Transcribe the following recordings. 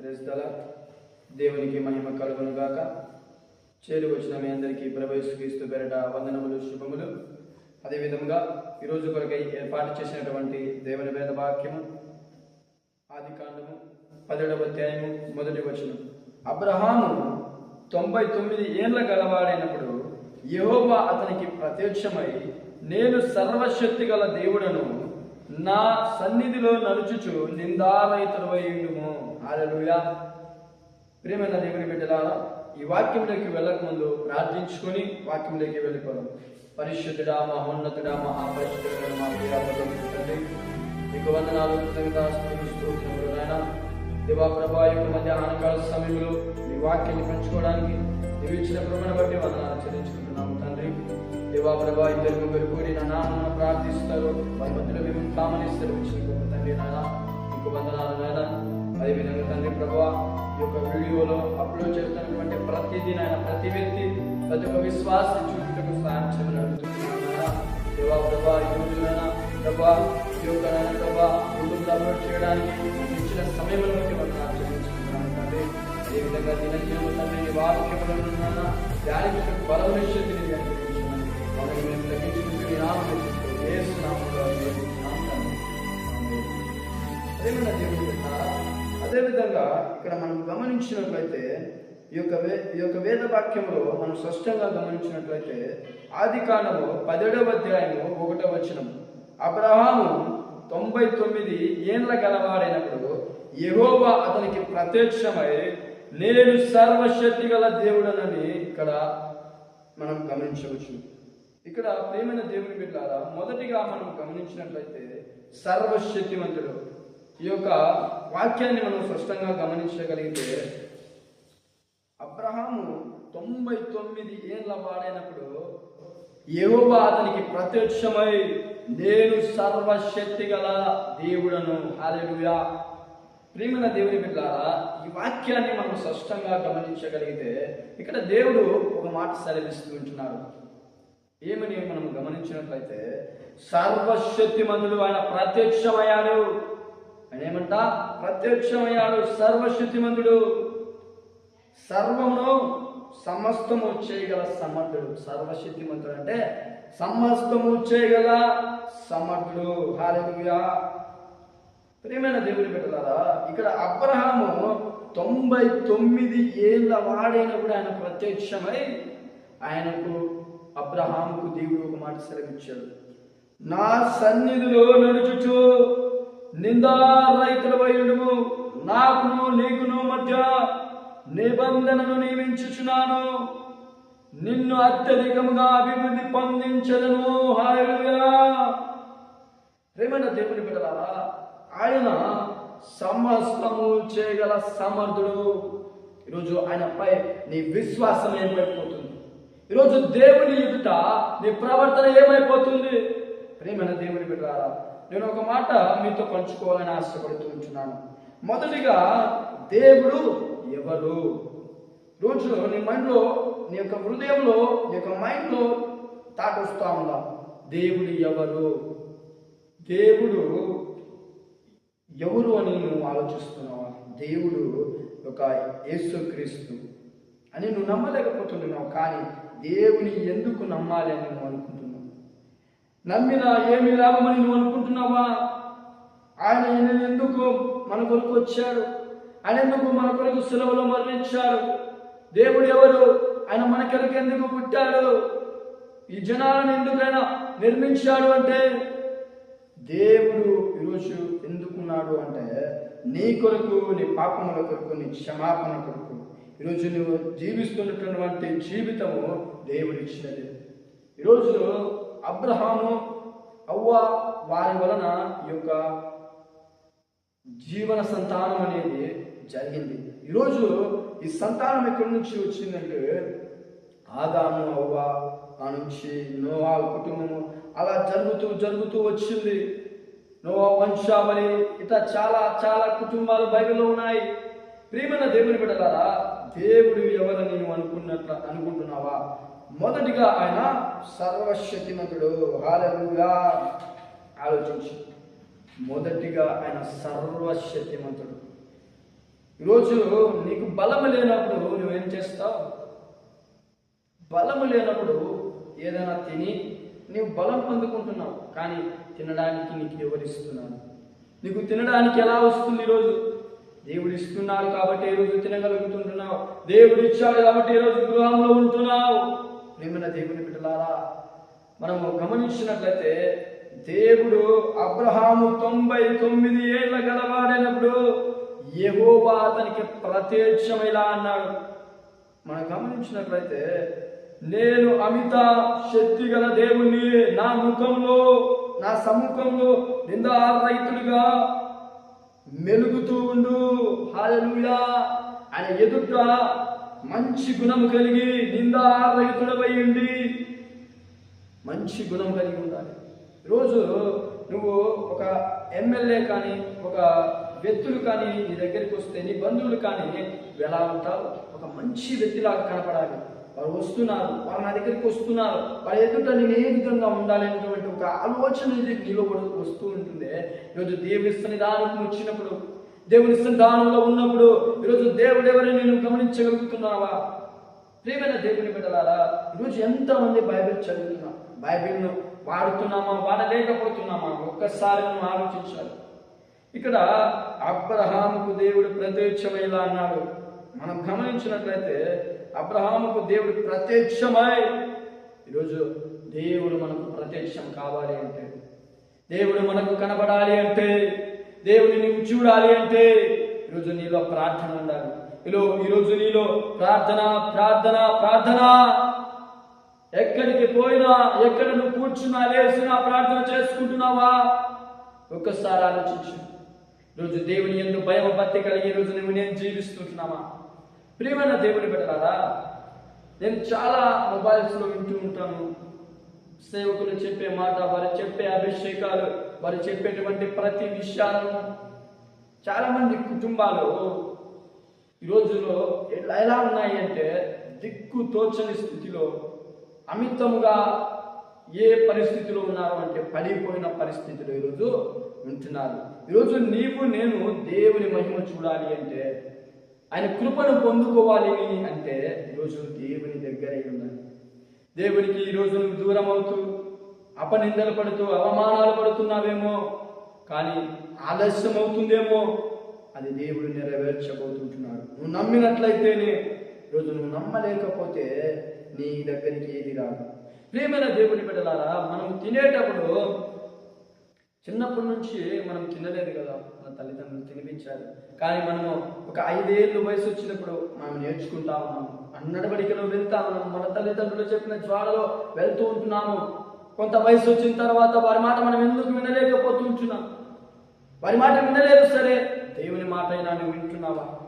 క్రైస్తల దేవునికి మహిమ కలుగును గాక. చేరి వచ్చిన మీ అందరికీ ప్రవేశిస్తూ పెరట వందనములు శుభములు. అదేవిధంగా ఈరోజు కొరకై ఏర్పాటు చేసినటువంటి దేవుని వేద వాక్యము ఆది కాండము పదిహేడవ అధ్యాయము మొదటి వచనం. అబ్రహాము తొంభై తొమ్మిది ఏళ్ళ గలవాడైనప్పుడు యహోవా అతనికి ప్రత్యక్షమై నేను సర్వశక్తి గల దేవుడను నా సన్నిధిలో నడుచుచు నిందారహితుడవై ఉండుము. హల్లెలూయా. ప్రేమైన దేవుని బిడ్డలారా ఈ వాక్యంలోకి వెళ్ళక ముందు ప్రార్థించుకొని వాక్యంలోకి వెళ్ళిపోదాం. పరిశుద్ధుడా మహోన్నతుడా మహాపరిశుద్ధుడా మా ప్రియాపదం తండ్రి మీకు వందనాలు నాయన. దేవా ప్రభా యొక్క మధ్య ఆనకాల సమయంలో మీ వాక్యాన్ని పంచుకోవడానికి నీవు ఇచ్చిన కృపను బట్టి వందనాలు చెల్లించుకుంటున్నాము తండ్రి. దివా ప్రభా ఇద్దరు ముగ్గురు కూడి నా నామను ప్రార్థిస్తారు. వారి మధ్యలో మేము కామనిస్తారు ఇచ్చిన తండ్రి నాయన. మీకు వందనాలు నాయన. అదేవిధంగా తండ్రి ప్రభా ఈ యొక్క వీడియోలో అప్లోడ్ చేస్తున్నటువంటి ప్రతిదీ నాయన ప్రతి వ్యక్తి ప్రతి ఒక్క విశ్వాస చూపుటకు సాయం చేయమని ప్రభా ఈ రోజునైనా ప్రభా ఈ యొక్క నాయన ప్రభా ముందుకు అప్లోడ్ చేయడానికి ఇచ్చిన సమయంలో బట్టి వందనాలు చెల్లించుకుంటున్నాను తండ్రి. అదేవిధంగా దినదినము తండ్రి నీ వాక్యములను దానికి బలం బలమైన మేము తగ్గించుకుంటూ నామం అదేవిధంగా దేవుడు అదేవిధంగా ఇక్కడ మనం గమనించినట్లయితే ఈ యొక్క వే ఈ యొక్క వేద వాక్యంలో మనం స్పష్టంగా గమనించినట్లయితే ఆది కాలము పదిహేడవ అధ్యాయము ఒకటో వచనం. అబ్రహాము తొంభై తొమ్మిది ఏండ్ల గలవాడైనప్పుడు యెహోవా అతనికి ప్రత్యక్షమై నేను సర్వశక్తి గల దేవుడనని ఇక్కడ మనం గమనించవచ్చు. ఇక్కడ ప్రేమైన దేవుని బిడ్డారా మొదటిగా మనం గమనించినట్లయితే సర్వశక్తివంతుడు. ఈ యొక్క వాక్యాన్ని మనం స్పష్టంగా గమనించగలిగితే అబ్రహాము తొంభై తొమ్మిది ఏళ్ళ వాడైనప్పుడు యెహోవా అతనికి ప్రత్యక్షమై నేను సర్వశక్తి గల దేవుడను. హాలెలుయా ప్రేమల దేవుని బిడ్డారా ఈ వాక్యాన్ని మనం స్పష్టంగా గమనించగలిగితే ఇక్కడ దేవుడు ఒక మాట సెలవిస్తూ ఉంటున్నాడు. ఏమని మనం గమనించినట్లయితే సర్వశక్తి మందులు ఆయన ప్రత్యక్షమయ్యాడు. ఆయన ఏమంట? ప్రత్యక్షమయ్యాడు సర్వశుద్ధిమంతుడు సర్వమును సమస్తము చేయగల సమర్థుడు. సర్వశక్తిమంతుడు అంటే సమస్తము చేయగల సమర్థుడు. హాలెలుయా ప్రియమైన దేవుని పెట్టగలరా ఇక్కడ అబ్రహాము తొంభై తొమ్మిది ఏళ్ళ వాడైనప్పుడు ఆయన ప్రత్యక్షమై ఆయనకు అబ్రహాముకు దేవుడు ఒక మాట సెలవిచ్చాడు. నా సన్నిధిలో నడుచుచు నిందారహితుల వైండుము నాకును నీకును మధ్య నిబంధనను నియమించుచున్నాను. నిన్ను అత్యధికముగా అభివృద్ధి పొందించదను. హాయలుగా ప్రేమైన దేవుని బిడ్డలారా ఆయన సమస్తము చేయగల సమర్థుడు. ఈరోజు ఆయనపై నీ విశ్వాసం ఏమైపోతుంది? ఈరోజు దేవుని ఎదుట నీ ప్రవర్తన ఏమైపోతుంది? ప్రేమైన దేవుని బిడ్డలారా నేను ఒక మాట మీతో పంచుకోవాలని ఆశపడుతూ ఉంటున్నాను. మొదటిగా దేవుడు ఎవరు? రోజు నీ మైండ్లో నీ యొక్క హృదయంలో నీ యొక్క మైండ్లో థాట్ వస్తూ ఉందా? దేవుడు ఎవరు? దేవుడు ఎవరు అని నువ్వు ఆలోచిస్తున్నావా? దేవుడు ఒక యేసుక్రీస్తు అని నువ్వు నమ్మలేకపోతున్నావు. కానీ దేవుని ఎందుకు నమ్మాలి అని నువ్వు అనుకుంటున్నావు? నమ్మినా ఏమి లాభమని నువ్వు అనుకుంటున్నావా? ఆయన ఎందుకు మన కొరకు వచ్చాడు? ఆయన ఎందుకు మన కొరకు సులభలో మరణించాడు? దేవుడు ఎవరు? ఆయన మన కొరకు ఎందుకు పుట్టాడు? ఈ జనాలను ఎందుకైనా నిర్మించాడు అంటే? దేవుడు ఈరోజు ఎందుకున్నాడు అంటే నీ కొరకు నీ పాపముల కొరకు నీ క్షమాపణ కొరకు ఈరోజు నువ్వు జీవిస్తున్నటువంటి జీవితము దేవుడు ఇచ్చినది ఈరోజు అబ్రహాము అవ్వ వారి వలన ఈ యొక్క జీవన సంతానం అనేది జరిగింది. ఈరోజు ఈ సంతానం ఎక్కడి నుంచి వచ్చిందంటే ఆదాము అవ్వ ఆ నుంచి నోవా కుటుంబము అలా జరుగుతూ జరుగుతూ వచ్చింది. నోవా వంశావళి ఇట్లా చాలా చాలా కుటుంబాలు బైబిల్లో ఉన్నాయి. ప్రియమైన దేవుని బిడ్డలారా దేవుడు ఎవరని నువ్వు అనుకున్నట్లు అనుకుంటున్నావా? మొదటిగా ఆయన సర్వశక్తిమంతుడు. హాలలుగా ఆలోచించి. మొదటిగా ఆయన సర్వశక్తిమంతుడు. ఈరోజు నీకు బలము లేనప్పుడు నువ్వేం చేస్తావు? బలము లేనప్పుడు ఏదైనా తిని నీవు బలం పొందుకుంటున్నావు కానీ తినడానికి నీకు ఎవరిస్తున్నాను నీకు తినడానికి ఎలా వస్తుంది ఈరోజు? దేవుడు ఇస్తున్నారు కాబట్టి ఈరోజు తినగలుగుతుంటున్నావు? దేవుడు ఇచ్చాడు కాబట్టి ఈరోజు గృహంలో ఉంటున్నావు? ప్రేమన దేవుని బిడ్డలారా మనము గమనించినట్లయితే దేవుడు అబ్రహాము తొంభై తొమ్మిది ఏళ్ళ గలవాడైనప్పుడు యెహోవా అతనికి ప్రత్యక్షమైలా అన్నాడు. మనం గమనించినట్లయితే నేను అమిత శక్తి గల దేవుణ్ణి నా ముఖంలో నా సముఖంలో నిందారహితుడిగా మెలుగుతూ ఉండు. హాలూయా ఆయన ఎదుట మంచి గుణం కలిగి నిందారహితుడమై ఉండి మంచి గుణం కలిగి ఉండాలి. ఈరోజు నువ్వు ఒక ఎమ్మెల్యే కానీ ఒక వ్యక్తులు కానీ నీ దగ్గరికి వస్తే నీ బంధువులు కానీ నువ్వు ఎలా ఉంటావు? ఒక మంచి వ్యక్తిలాగా కనపడాలి. వారు వస్తున్నారు వారు నా దగ్గరికి వస్తున్నారు. వారి ఎదుట నేను ఏ విధంగా ఉండాలనేటువంటి ఒక ఆలోచన నీలో కూడా వస్తూ ఉంటుంది. ఈరోజు దేవుని దానికి వచ్చినప్పుడు దేవుని సంతానంలో ఉన్నప్పుడు ఈరోజు దేవుడు ఎవరిని నేను గమనించగలుగుతున్నావా? ప్రియమైన దేవుని బిడ్డలారా ఈరోజు ఎంతమంది బైబిల్ చదువుతున్నాం బైబిల్ను వాడుతున్నామా వాడలేకపోతున్నామా? ఒక్కసారి మనం ఆలోచించాలి. ఇక్కడ అబ్రహాముకు దేవుడు ప్రత్యక్షమైలా అన్నాడు. మనం గమనించినట్లయితే అబ్రహాముకు దేవుడు ప్రత్యక్షమై ఈరోజు దేవుడు మనకు ప్రత్యక్షం కావాలి అంటే దేవుడు మనకు కనబడాలి అంటే దేవుని నువ్వు చూడాలి అంటే ఈరోజు నీలో ప్రార్థన ఉండాలి. ఇలా ఈరోజు నీలో ప్రార్థన ప్రార్థన ప్రార్థన. ఎక్కడికి పోయినా ఎక్కడ నువ్వు కూర్చున్నా లేచినా ప్రార్థన చేసుకుంటున్నావా? ఒక్కసారి ఆలోచించు. ఈరోజు దేవుని ఎందుకు భయం భక్తి కలిగి ఈ రోజు నువ్వు నేను జీవిస్తుంటున్నామా? ప్రియమైన దేవుని పెట్టారా నేను చాలా మొబైల్స్లో వింటూ ఉంటాను. సేవకులు చెప్పే మాట వారు చెప్పే అభిషేకాలు వారు చెప్పేటువంటి ప్రతి విషయాలను చాలామంది కుటుంబాలు ఈ రోజుల్లో ఎలా ఎలా ఉన్నాయి అంటే దిక్కు తోచని స్థితిలో అమితముగా ఏ పరిస్థితిలో ఉన్నారు అంటే పడిపోయిన పరిస్థితిలో ఈరోజు ఉంటున్నారు. ఈరోజు నీవు నేను దేవుని మహిమ చూడాలి అంటే ఆయన కృపను పొందుకోవాలి అంటే ఈరోజు దేవుని దగ్గర ఉండాలి దేవునికి ఈరోజు నువ్వు దూరం అవుతూ అపనిందలు పడుతూ అవమానాలు పడుతున్నావేమో కానీ ఆలస్యం అవుతుందేమో అది దేవుడు నెరవేర్చబోతుంటున్నాడు. నువ్వు నమ్మినట్లయితేనే ఈరోజు నువ్వు నమ్మలేకపోతే నీ దగ్గరికి ఏది రాదు. ప్రేమైన దేవుని బిడ్డలారా మనం తినేటప్పుడు చిన్నప్పటి నుంచి మనం తినలేదు కదా మన తల్లిదండ్రులు తినిపించారు. కానీ మనము ఒక ఐదేళ్ళు వయసు వచ్చినప్పుడు మనం నేర్చుకుంటా ఉన్నాము. అన్నడబడికలో వెళ్తా ఉన్నాము. మన తల్లిదండ్రులు చెప్పిన జ్వాలలో వెళ్తూ ఉంటున్నాము. కొంత వయసు వచ్చిన తర్వాత వారి మాట మనం ఎందుకు వినలేకపోతుంటున్నాం? వారి మాట వినలేదు సరే దేవుని మాట అయినా నువ్వు వింటున్నావా?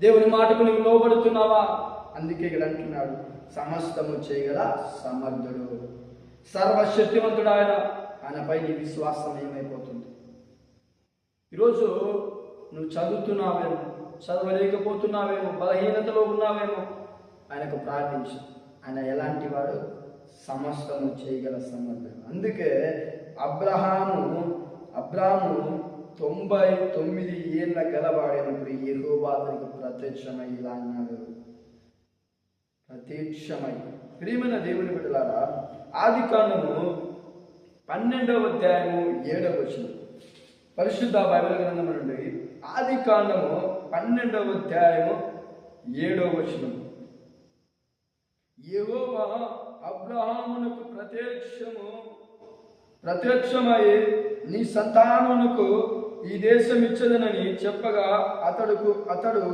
దేవుని మాటకు నువ్వు లోబడుతున్నావా? అందుకే ఇక్కడ అంటున్నాడు సమస్తము చేయగల సమర్థుడు. సర్వశక్తివంతుడు ఆయన ఆయనపై నీ విశ్వాసం ఏమైపోతుంది? ఈరోజు నువ్వు చదువుతున్నావేమో చదవలేకపోతున్నావేమో బలహీనతలో ఉన్నావేమో ఆయనకు ప్రార్థించు. ఆయన ఎలాంటి వాడు? సమస్తము చేయగల సమర్థుడు అందుకే అబ్రహాము అబ్రాము తొంభై తొమ్మిది ఏళ్ళ గలవాడైనప్పుడు యెహోవా ప్రత్యక్షమై ఇలా అన్నాడు ప్రత్యక్షమై. ప్రియమైన దేవుని బిడ్డలారా ఆది కాండము పన్నెండవ అధ్యాయము ఏడవ వచనం. పరిశుద్ధ బైబిల్ గ్రంథం నుండి ఆది కాండము పన్నెండవ అధ్యాయము ఏడవ వచనం. ఏవో అబ్రహామునకు ప్రత్యక్షము ప్రత్యక్షమై నీ సంతానమునకు ఈ దేశం ఇచ్చదనని చెప్పగా అతడుకు అతడు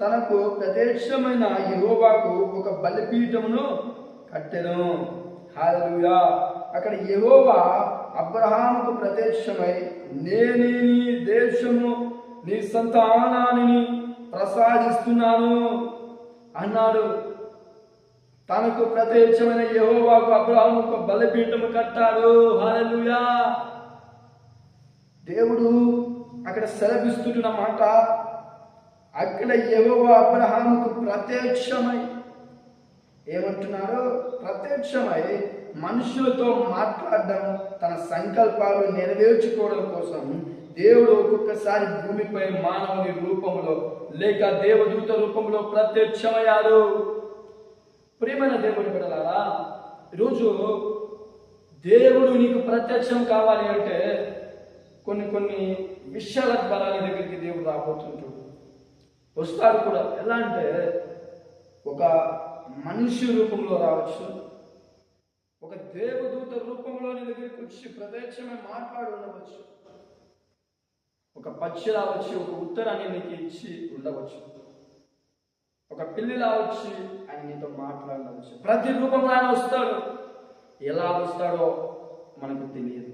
తనకు ప్రత్యక్షమైన యెహోవాకు ఒక బలిపీఠమును కట్టెను. హాలూయా అక్కడ యహోబా అబ్రహాముకు ప్రత్యక్షమై నేనే నీ దేశము నీ సంతానాన్ని ప్రసాదిస్తున్నాను అన్నాడు. తనకు ప్రత్యక్షమైన యెహోవాకు ఒక బలిపీఠము కట్టాడు. హాలూయా దేవుడు అక్కడ సెలవిస్తున్న మాట అక్కడ యహోవా అబ్రహాముకు ప్రత్యక్షమై ఏమంటున్నాడు? ప్రత్యక్షమై మనుషులతో మాట్లాడడం తన సంకల్పాలు నెరవేర్చుకోవడం కోసం దేవుడు ఒక్కొక్కసారి భూమిపై మానవుని రూపంలో లేక దేవదూత రూపంలో ప్రత్యక్షమయ్యాడు. ప్రేమైన దేవుడి బిడలారా ఈరోజు దేవుడు నీకు ప్రత్యక్షం కావాలి అంటే కొన్ని కొన్ని విషయాల ద్వారా నీ దగ్గరికి దేవుడు రాబోతుంటాడు వస్తాడు కూడా. ఎలా అంటే ఒక మనిషి రూపంలో రావచ్చు ఒక దేవదూత రూపంలో నీ దగ్గరికి వచ్చి ప్రత్యక్షమే మాట్లాడి ఉండవచ్చు ఒక పచ్చి రావచ్చు ఒక ఉత్తరాన్ని నీకు ఇచ్చి ఉండవచ్చు. ఒక పిల్లిలా వచ్చి ఆయన నీతో మాట్లాడవచ్చు. ప్రతి రూపంలో ఆయన వస్తాడు. ఎలా వస్తాడో మనకు తెలియదు.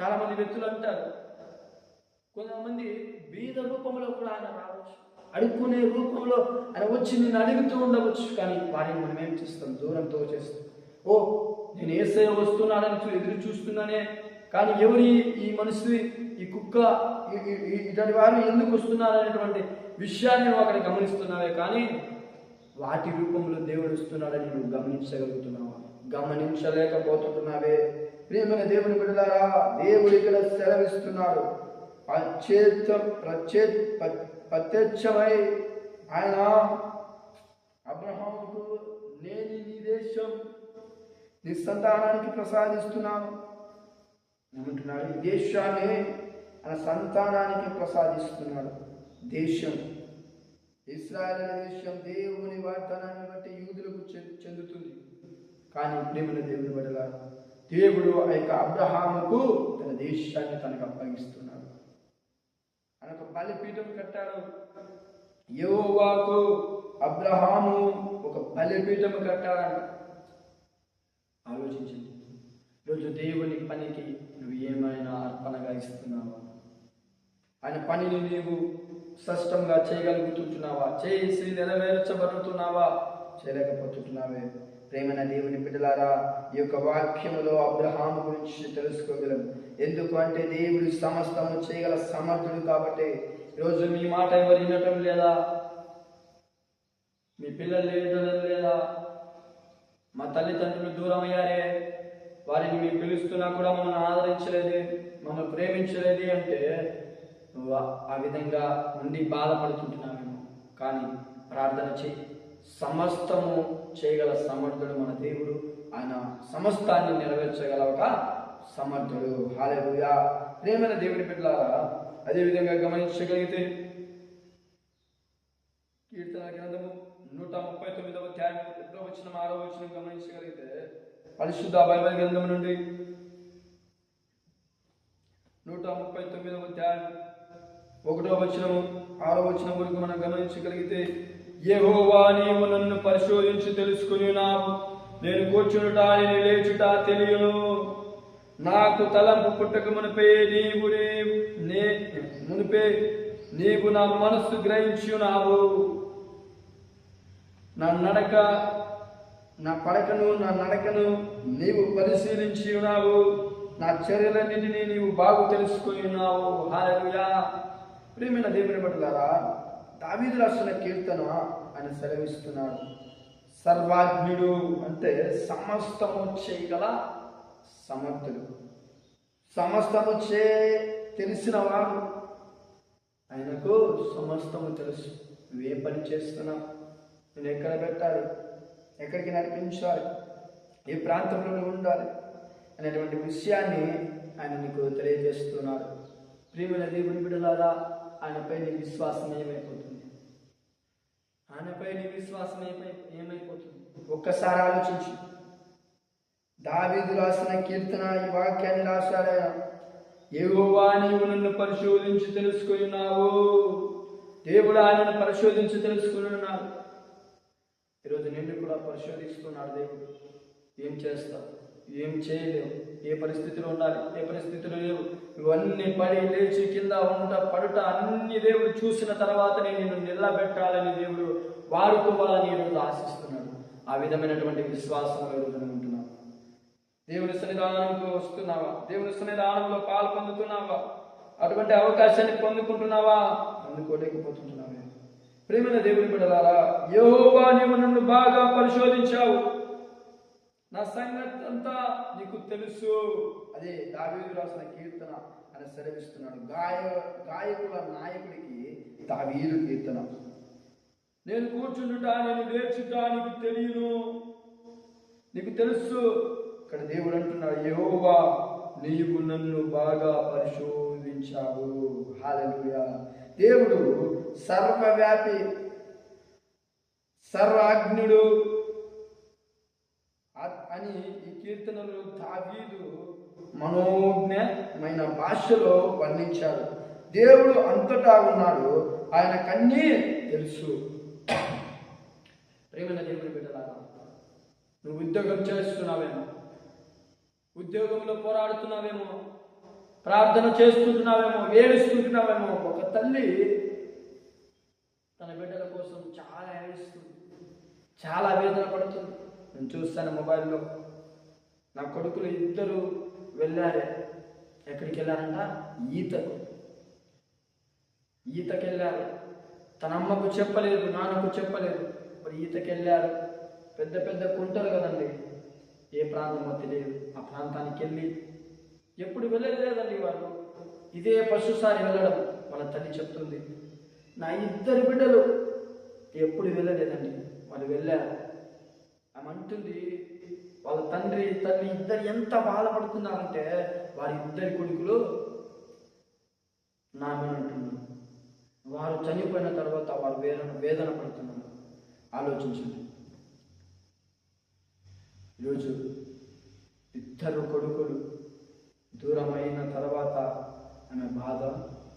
చాలా మంది వ్యక్తులు అంటారు కొంతమంది బీద రూపంలో కూడా ఆయన రావచ్చు. అడుక్కునే రూపంలో ఆయన వచ్చి నిన్ను అడుగుతూ ఉండవచ్చు కానీ వారిని మనం ఏం చేస్తాం? దూరంతో చేస్తాం. ఓ నేను ఏసై వస్తున్నానని ఎదురు చూస్తున్నానే కానీ ఎవరి ఈ మనిషి కుక్క ఈ- ఇతని వారు ఎందుకు వస్తున్నారు అనేటువంటి విషయాన్ని నువ్వు అక్కడ గమనిస్తున్నావే కానీ వాటి రూపంలో దేవుడు వస్తున్నాడని నువ్వు గమనించగలుగుతున్నావా? గమనించలేకపోతున్నావే. ప్రియమైన దేవుని బిడ్డలారా దేవుడు ఇక్కడ సెలవిస్తున్నాడు. ప్రత్యేత ప్రత్యే ప్ర- ప్రత్యక్షమై ఆయన అబ్రహాముకు నేను నీ దేశం నీ సంతానానికి ప్రసాదిస్తున్నాను. ఏమంటున్నాడు? ఈ దేశాన్ని తన సంతానానికి ప్రసాదిస్తున్నాడు. దేశం. ఇస్రాయల్ అనే దేశం. దేవుని వాగ్దానాన్ని బట్టి యూదులకు చె- చెందుతుంది. కానీ ప్రేమల దేవుని బడల దేవుడు ఆ యొక్క అబ్రహాముకు తన దేశాన్ని తనకు అప్పగిస్తున్నాడు. ఆయన ఒక బలిపీఠం కట్టాడు. యోవాకు అబ్రహాము ఒక బలిపీఠం కట్టాడంట ఆలోచించండి. ఈరోజు దేవుని పనికి నువ్వు ఏమైనా అర్పణగా ఇస్తున్నావా? ఆయన పనిని నీవు స్పష్టంగా చేయగలుగుతుంటున్నావా? చేసి నెరవేర్చబడుతున్నావా? చేయలేకపోతున్నావే ప్రేమైన దేవుని బిడ్డలారా ఈ యొక్క వాక్యములో అబ్రహాం గురించి తెలుసుకోగలం. ఎందుకు అంటే దేవుడు సమస్తము చేయగల సమర్థుడు కాబట్టి ఈరోజు మీ మాట ఎవరు వినటం లేదా? మీ పిల్లలు వినటం లేదా? మా తల్లిదండ్రులు దూరం అయ్యారే వారిని మీ పిలుస్తున్నా కూడా మమ్మల్ని ఆదరించలేదే మమ్మల్ని ప్రేమించలేదే అంటే నువ్వు ఆ- విధంగా ఉండి బాధపడుతుంటున్నామేమో కానీ ప్రార్థన చేయి. సమస్తము చేయగల సమర్థుడు మన దేవుడు. ఆయన సమస్తాన్ని నెరవేర్చగల ఒక సమర్థుడు. హాలేలుయా ప్రేమైన దేవుడి బిడ్డలారా అదే విధంగా గమనించగలిగితే కీర్తన గ్రంథము నూట ముప్పై తొమ్మిదవ ధ్యానం ఒకటో వచ్చిన ఆరో వచ్చిన గమనించగలిగితే పరిశుద్ధ బైబిల్ గ్రంథం నుండి నూట ముప్పై తొమ్మిదవ ధ్యానం ఒకటో వచనము ఆరో వచనం వరకు మనం గమనించగలిగితే యహోవా నీవు నన్ను పరిశోధించి తెలుసుకుని ఉన్నావు నేను కూర్చునుట నేను లేచుట తెలియను. నాకు తలంపు పుట్టక మునిపే నీవు నే మునిపే నీవు నా మనస్సు గ్రహించియున్నావు. నా నడక నా పడకను నా నడకను నీవు పరిశీలించి ఉన్నావు నా చర్యలన్నింటినీ నీవు బాగు తెలుసుకుని ఉన్నావు హాలూయా ప్రేమైన దేవుని బట్టలారా దావీదు రాసిన కీర్తన ఆయన సెలవిస్తున్నాడు. సర్వాజ్ఞుడు అంటే సమస్తము చేయగల సమర్థుడు. సమస్తము చే తెలిసినవాడు. ఆయనకు సమస్తము తెలుసు. నువ్వే పని చేస్తున్నావు నేను ఎక్కడ పెట్టాలి? ఎక్కడికి నడిపించాలి? ఏ ప్రాంతంలో ఉండాలి? అనేటువంటి విషయాన్ని ఆయన నీకు తెలియజేస్తున్నారు ప్రియమైన దేవుని బిడ్డలారా ఆయనపై నీ విశ్వాసం ఏమైపోతుంది? ఆయనపై నీ విశ్వాసం ఏమై ఏమైపోతుంది? ఒక్కసారి ఆలోచించు. దావీదు రాసిన కీర్తన ఈ వాక్యాన్ని రాశాడు ఏవోవా నీవు నన్ను పరిశోధించి తెలుసుకుని ఉన్నావు దేవుడు ఆయనను పరిశోధించి తెలుసుకుని ఉన్నాడు ఈరోజు నిన్ను కూడా పరిశోధిస్తున్నాడు దేవుడు. ఏం చేస్తావు? ఏం చేయలేవు. ఏ పరిస్థితిలో ఉండాలి? ఏ పరిస్థితిలో లేవు? ఇవన్నీ పడి లేచి కింద ఉంట పడుట అన్ని దేవుడు చూసిన తర్వాతనే నేను నిలబెట్టాలని దేవుడు వాడుకోవాలని ఈరోజు ఆశిస్తున్నాడు. ఆ విధమైనటువంటి విశ్వాసం ఈరోజు దేవుని సన్నిధానంలో వస్తున్నావా? దేవుని సన్నిధానంలో పాలు పొందుతున్నావా? అటువంటి అవకాశాన్ని పొందుకుంటున్నావా? అందుకోలేకపోతున్నావే ప్రేమైన దేవుని బిడ్డలారా యహోవా నీవు నన్ను బాగా పరిశోధించావు. నా సంగతి అంతా నీకు తెలుసు. అదే దావీదు రాసిన కీర్తన అని సెలవిస్తున్నాడు. గాయ గాయకుల నాయకుడికి దావీదు కీర్తన. నేను కూర్చుండుట నేను లేచుట నీకు తెలియను. నీకు తెలుసు. ఇక్కడ దేవుడు అంటున్నాడు యెహోవా నీవు నన్ను బాగా పరిశోధించావు. హాలెలూయా దేవుడు సర్వవ్యాపి సర్వాజ్ఞుడు. అ- అని ఈ కీర్తనలు దావీదు మనోజ్ఞమైన భాషలో వర్ణించాడు దేవుడు అంతటా ఉన్నాడు ఆయన కన్నీ తెలుసు. ప్రేమైన దేవుని బిడ్డలారా నువ్వు ఉద్యోగం చేస్తున్నావేమో ఉద్యోగంలో పోరాడుతున్నావేమో ప్రార్థన చేస్తుంటున్నావేమో ఏడుస్తుంటున్నావేమో ఒక తల్లి తన బిడ్డల కోసం చాలా ఏడుస్తుంది చాలా వేదన పడుతుంది. నేను చూస్తాను మొబైల్లో. నా కొడుకులు ఇద్దరు వెళ్ళారే. ఎక్కడికి వెళ్ళారంట ఈతకు. ఈతకి వెళ్ళారు తన అమ్మకు చెప్పలేదు నాన్నకు చెప్పలేదు. మరి ఈతకి వెళ్ళారు పెద్ద పెద్ద కుంటలు కదండి. ఏ ప్రాంతమో తెలియదు. ఆ ప్రాంతానికి వెళ్ళి ఎప్పుడు వెళ్ళలేదండి వాళ్ళు. ఇదే పశుసారి వెళ్ళడం వాళ్ళ తల్లి చెప్తుంది. నా ఇద్దరు బిడ్డలు ఎప్పుడు వెళ్ళలేదండి. వాళ్ళు వెళ్ళారు. మంటుంది. వాళ్ళ తండ్రి తల్లి ఇద్దరు ఎంత బాధపడుతున్నారంటే వారి ఇద్దరి కొడుకులు నామేనంటున్నారు వారు చనిపోయిన తర్వాత వారు వేదన వేదన పడుతున్నారు. ఆలోచించండి. ఈరోజు ఇద్దరు కొడుకులు దూరమైన తర్వాత ఆమె బాధ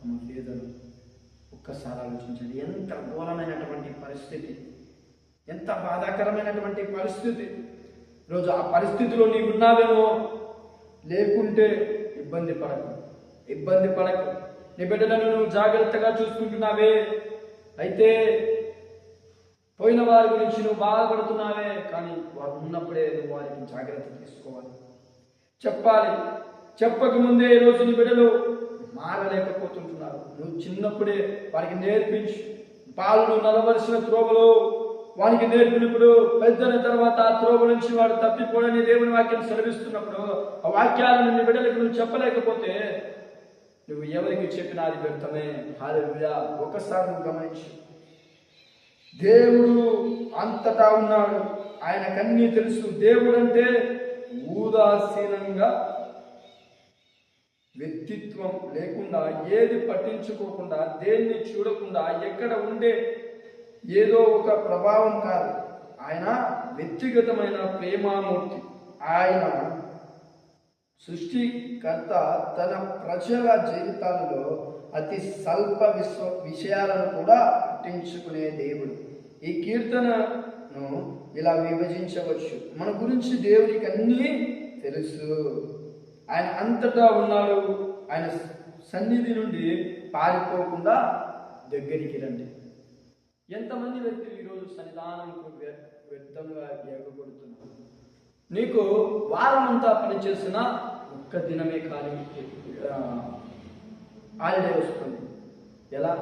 ఆమె వేదన. ఒక్కసారి ఆలోచించండి. ఎంత ఘోరమైనటువంటి పరిస్థితి. ఎంత బాధాకరమైనటువంటి పరిస్థితి. ఈరోజు ఆ పరిస్థితిలో నీవున్నావేమో? లేకుంటే ఇబ్బంది పడకు. ఇబ్బంది పడకు. నీ బిడ్డలను నువ్వు జాగ్రత్తగా చూసుకుంటున్నావే. అయితే పోయిన వారి గురించి నువ్వు బాధపడుతున్నావే కానీ వారు ఉన్నప్పుడే నువ్వు వారికి జాగ్రత్త తీసుకోవాలి. చెప్పాలి. చెప్పక ముందే రోజు నీ బిడ్డలు మారలేకపోతుంటున్నారు. నువ్వు చిన్నప్పుడే వారికి నేర్పించు. పాలను నలవలసిన త్రోవలో వానికి నేర్పినప్పుడు పెద్దన తర్వాత ఆ త్రోవ నుంచి వాడు తప్పిపోడని దేవుని వాక్యం సెలవిస్తున్నప్పుడు ఆ వాక్యాలను నీ బిడ్డలకు నువ్వు చెప్పలేకపోతే నువ్వు ఎవరికి చెప్పినా అది వ్యర్థమే. హాలెలూయా. ఒకసారి నువ్వు గమనించు. దేవుడు అంతటా ఉన్నాడు. ఆయనకన్నీ తెలుసు. దేవుడు అంటే ఊదాసీనంగా వ్యక్తిత్వం లేకుండా ఏది పట్టించుకోకుండా దేన్ని చూడకుండా ఎక్కడ ఉండే ఏదో ఒక ప్రభావం కాదు. ఆయన వ్యక్తిగతమైన ప్రేమామూర్తి. ఆయన సృష్టికర్త తన ప్రజల జీవితాలలో అతి స్వల్ప విశ్వ విషయాలను కూడా పట్టించుకునే దేవుడు. ఈ కీర్తనను ఇలా విభజించవచ్చు. మన గురించి దేవునికి అన్నీ తెలుసు. ఆయన అంతటా ఉన్నాడు. ఆయన సన్నిధి నుండి పారిపోకుండా దగ్గరికి రండి. ఎంతమంది వ్యక్తులు ఈరోజు సన్నిధానంకు వ్యర్థంగా ఎగబడుతున్నారు నీకు వారం అంతా పనిచేసిన ఒక్క దినమే ఖాళీ ఆ, హాలిడే వస్తుంది. ఎలా?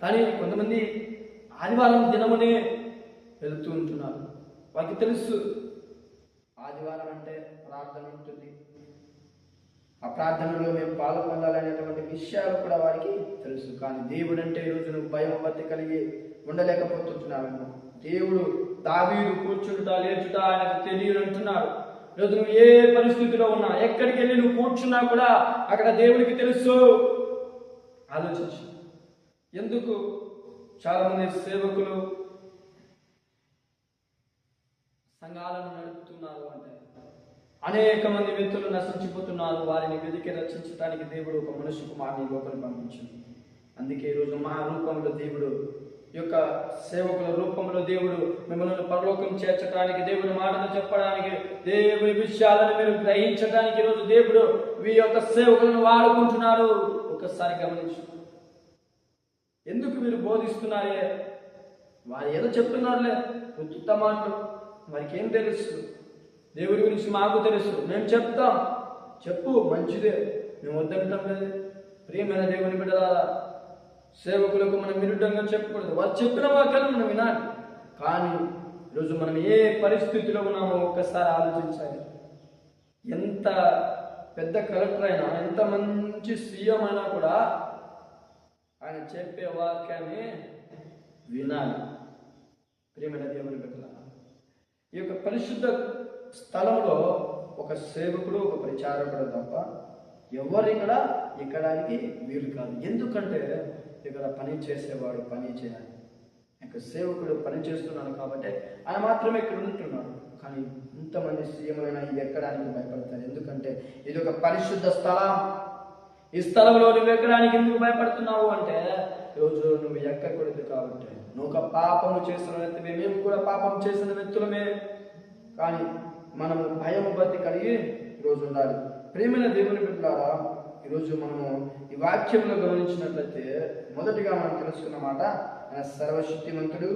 కానీ కొంతమంది ఆదివారం దినమునే వెళుతూ ఉంటున్నారు. వారికి తెలుసు ఆదివారం అంటే ప్రార్థన ఆ ప్రార్థనలో మేము పాల్గొనాలనేటువంటి విషయాలు కూడా వారికి తెలుసు. కానీ దేవుడు అంటే ఈరోజు నువ్వు భయం భక్తి కలిగి ఉండలేకపోతున్నావేమో దేవుడు దావీడు కూర్చుంటా లేచుట ఆయనకు తెలియదు అంటున్నాడు ఈరోజు నువ్వు ఏ పరిస్థితిలో ఉన్నా ఎక్కడికి వెళ్ళి నువ్వు కూర్చున్నా కూడా అక్కడ దేవుడికి తెలుసు. ఆలోచించు. ఎందుకు? చాలా మంది సేవకులు సంఘాలను నడుపుతున్నారు అంటే అనేక మంది వ్యక్తులు నశించిపోతున్నారు. వారిని వెతికి రక్షించడానికి దేవుడు ఒక మనుష్య కుమారుని లోపలి పంపించింది అందుకే ఈరోజు మా రూపంలో దేవుడు ఈ యొక్క సేవకుల రూపంలో దేవుడు మిమ్మల్ని పరలోకం చేర్చడానికి దేవుని మాటలు చెప్పడానికి దేవుని విషయాలను మీరు గ్రహించడానికి ఈరోజు దేవుడు మీ యొక్క సేవకులను వాడుకుంటున్నారు ఒకసారి గమనించు. ఎందుకు మీరు బోధిస్తున్నారే? వారు ఏదో చెప్తున్నారులే. ఉత్తుత మాటలు వారికి ఏం దేవుడి గురించి మాకు తెలుసు. మేము చెప్తాం. చెప్పు మంచిదే. మేము వద్దంటాం లేదు. ప్రియమైన దేవుని బిడ్డలారా సేవకులకు మనం విరుద్ధంగా చెప్పకూడదు. వాళ్ళు చెప్పిన వాక్యాలు మనం వినాలి. కానీ ఈరోజు మనం ఏ పరిస్థితిలో ఉన్నామో ఒక్కసారి ఆలోచించాలి. ఎంత పెద్ద కలెక్టర్ అయినా ఎంత మంచి సీఎం అయినా కూడా ఆయన చెప్పే వాక్యాన్ని వినాలి. ప్రియమైన దేవుని బిడ్డల ఈ యొక్క పరిశుద్ధ స్థలంలో ఒక సేవకుడు ఒక ప్రచారకుడు తప్ప ఎవరు ఇక్కడ ఎక్కడానికి వీలు కాదు. ఎందుకంటే ఇక్కడ పని చేసేవాడు పని చేయాలి. ఇక సేవకుడు పని చేస్తున్నాడు కాబట్టి ఆయన మాత్రమే ఇక్కడ ఉంటున్నాడు. కానీ ఇంతమంది సీఎంలైనా ఎక్కడానికి భయపడతారు. ఎందుకంటే ఇది ఒక పరిశుద్ధ స్థలం. ఈ స్థలంలో నువ్వు ఎక్కడానికి ఎందుకు భయపడుతున్నావు అంటే ఈరోజు నువ్వు ఎక్కకూడదు కాబట్టి నువ్వు ఒక పాపము చేసిన వ్యక్తివే మేము కూడా పాపం చేసిన వ్యక్తులమే. కానీ మనము భయం భక్తి కలిగి ఈరోజు ఉండాలి. ప్రేమైన దేవుని బిడ్డారా ఈరోజు మనము ఈ వాక్యంలో గమనించినట్లయితే మొదటిగా మనం తెలుసుకున్న మాట ఆయన సర్వశక్తిమంతుడు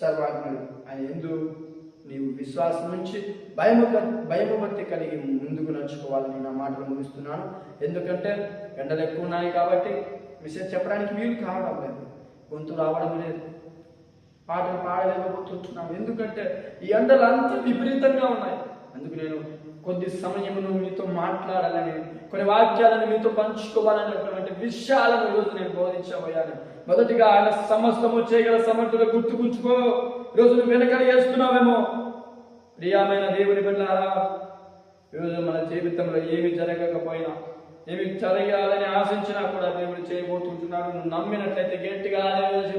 సర్వాజ్ఞుడు. ఆయన ఎందు నీవు విశ్వాసం నుంచి భయము భయము భక్తి కలిగి ముందుకు నడుచుకోవాలని నా మాటలు ముగిస్తున్నాను. ఎందుకంటే ఎండలు ఎక్కువ ఉన్నాయి కాబట్టి విషయం చెప్పడానికి వీలు కావడం లేదు. గొంతు రావడం లేదు. పాటలు పాడలేకపోతుంటున్నాం ఎందుకంటే ఈ ఎండలు అంత విపరీతంగా ఉన్నాయి. అందుకు నేను కొద్ది సమయమును మీతో మాట్లాడాలని కొన్ని వాక్యాలను మీతో పంచుకోవాలనేటువంటి విషయాలను ఈరోజు నేను బోధించబోయాను. మొదటిగా ఆయన సమస్తము చేయగల సమర్థులు గుర్తుకుంచుకో ఈరోజు నువ్వు వెనకడ చేస్తున్నావేమో ప్రియమైన దేవుని బిడ్డారా ఈరోజు మన జీవితంలో ఏమి జరగకపోయినా ఏమి జరగాలని ఆశించినా కూడా దేవుడు చేయబోతుంటున్నాడు. నువ్వు నమ్మినట్లయితే గట్టిగా హల్లెలూయా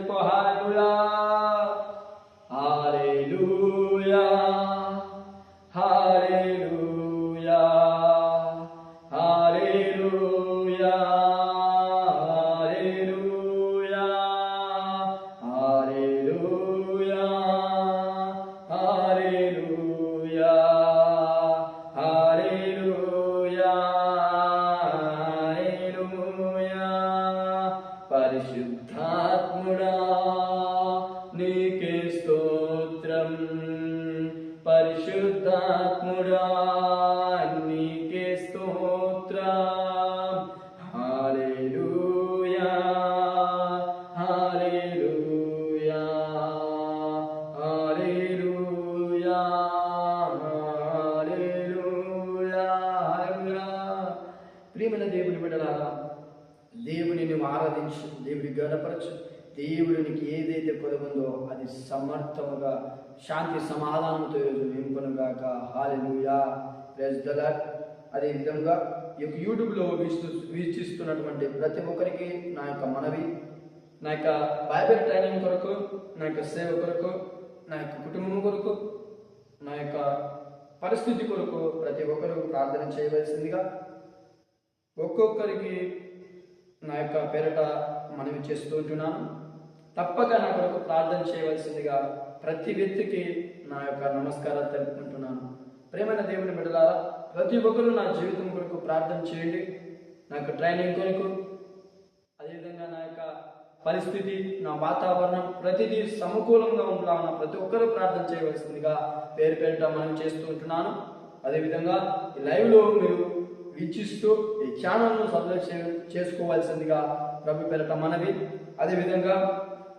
దేవుడికి ఏదైతే కొలముందో అది సమర్థముగా శాంతి సమాధానంతో ఈరోజు నింపునుగాక. హాలెలూయా ప్రెస్ ద అదే విధంగా ఈ యొక్క యూట్యూబ్లో వీక్షిస్తూ వీక్షిస్తున్నటువంటి ప్రతి ఒక్కరికి నా యొక్క మనవి నా యొక్క బైబిల్ ట్రైనింగ్ కొరకు నా యొక్క సేవ కొరకు నా యొక్క కుటుంబం కొరకు నా యొక్క పరిస్థితి కొరకు ప్రతి ఒక్కరు ప్రార్థన చేయవలసిందిగా ఒక్కొక్కరికి నా యొక్క పేరట మనవి చేస్తూ ఉంటున్నాను. తప్పక నా కొరకు ప్రార్థన చేయవలసిందిగా ప్రతి వ్యక్తికి నా యొక్క నమస్కారాలు తెలుపుకుంటున్నాను. ప్రేమైన దేవుని బిడ్డలారా ప్రతి ఒక్కరూ నా జీవితం కొరకు ప్రార్థన చేయండి. నాకు ట్రైనింగ్ కొరకు అదేవిధంగా నా యొక్క పరిస్థితి నా వాతావరణం ప్రతిదీ సమకూలంగా ఉండాలన్న ప్రతి ఒక్కరూ ప్రార్థన చేయవలసిందిగా పేరు పేరిట మనం చేస్తూ ఉంటున్నాను. అదేవిధంగా ఈ లైవ్లో మీరు వీక్షిస్తూ ఈ ఛానల్ను సబ్స్క్రైబ్ చేసుకోవాల్సిందిగా ప్రభు పేరట మనవి. అదేవిధంగా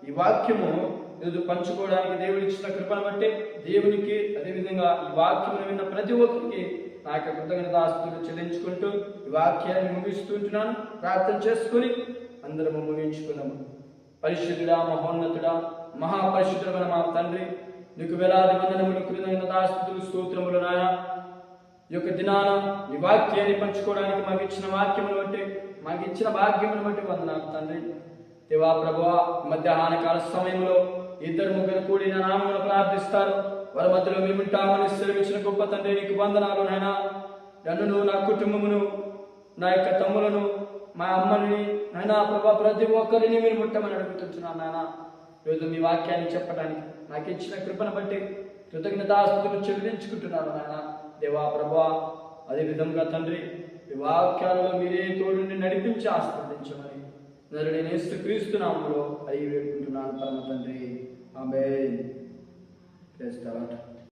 ఈ వాక్యము ఈరోజు పంచుకోవడానికి దేవుడు ఇచ్చిన కృపను బట్టి దేవునికి అదేవిధంగా ఈ వాక్యమును విన్న ప్రతి ఒక్కరికి నా యొక్క కృతజ్ఞత ఆస్తులు చెల్లించుకుంటూ ఈ వాక్యాన్ని ముగిస్తుంటున్నాను ప్రార్థన చేసుకుని అందరము ముగించుకున్నాము పరిశుద్ధుడా మహోన్నతుడా మహాపరిశుద్ధుడమైన మా తండ్రి నీకు వేలాది వందనములు కృతజ్ఞత స్తోత్రములు నాయన. ఈ యొక్క దినాన ఈ వాక్యాన్ని పంచుకోవడానికి మాకు ఇచ్చిన వాక్యమును బట్టి మాకు ఇచ్చిన భాగ్యమును బట్టి వందనాలు తండ్రి. దేవా ప్రభువ మధ్యాహ్న కాల సమయంలో ఇద్దరు ముగ్గురు కూడిన నామమును ప్రార్థిస్తారు. వారి మధ్యలో మేము ఉంటామని సెలవించిన గొప్ప తండ్రి నీకు వందనాలు నాయన. నన్ను నా కుటుంబమును నా యొక్క తమ్ములను మా అమ్మని నాయన ప్రభా ప్రతి ఒక్కరిని మీరు ముట్టమని అడుగుతున్నాను నాయన. ఈరోజు మీ వాక్యాన్ని చెప్పడానికి నాకు ఇచ్చిన కృపను బట్టి కృతజ్ఞతాస్తులు చెల్లించుకుంటున్నాను నాయన. దేవా ప్రభా అదే విధంగా తండ్రి ఈ వాక్యాలలో మీరే తోడుని నడిపించి ఆస్వాదించమని నరుడి నేస్తు క్రీస్తునామంలో అడిగి వేడుకుంటున్నాను పరమ తండ్రి. ఆమె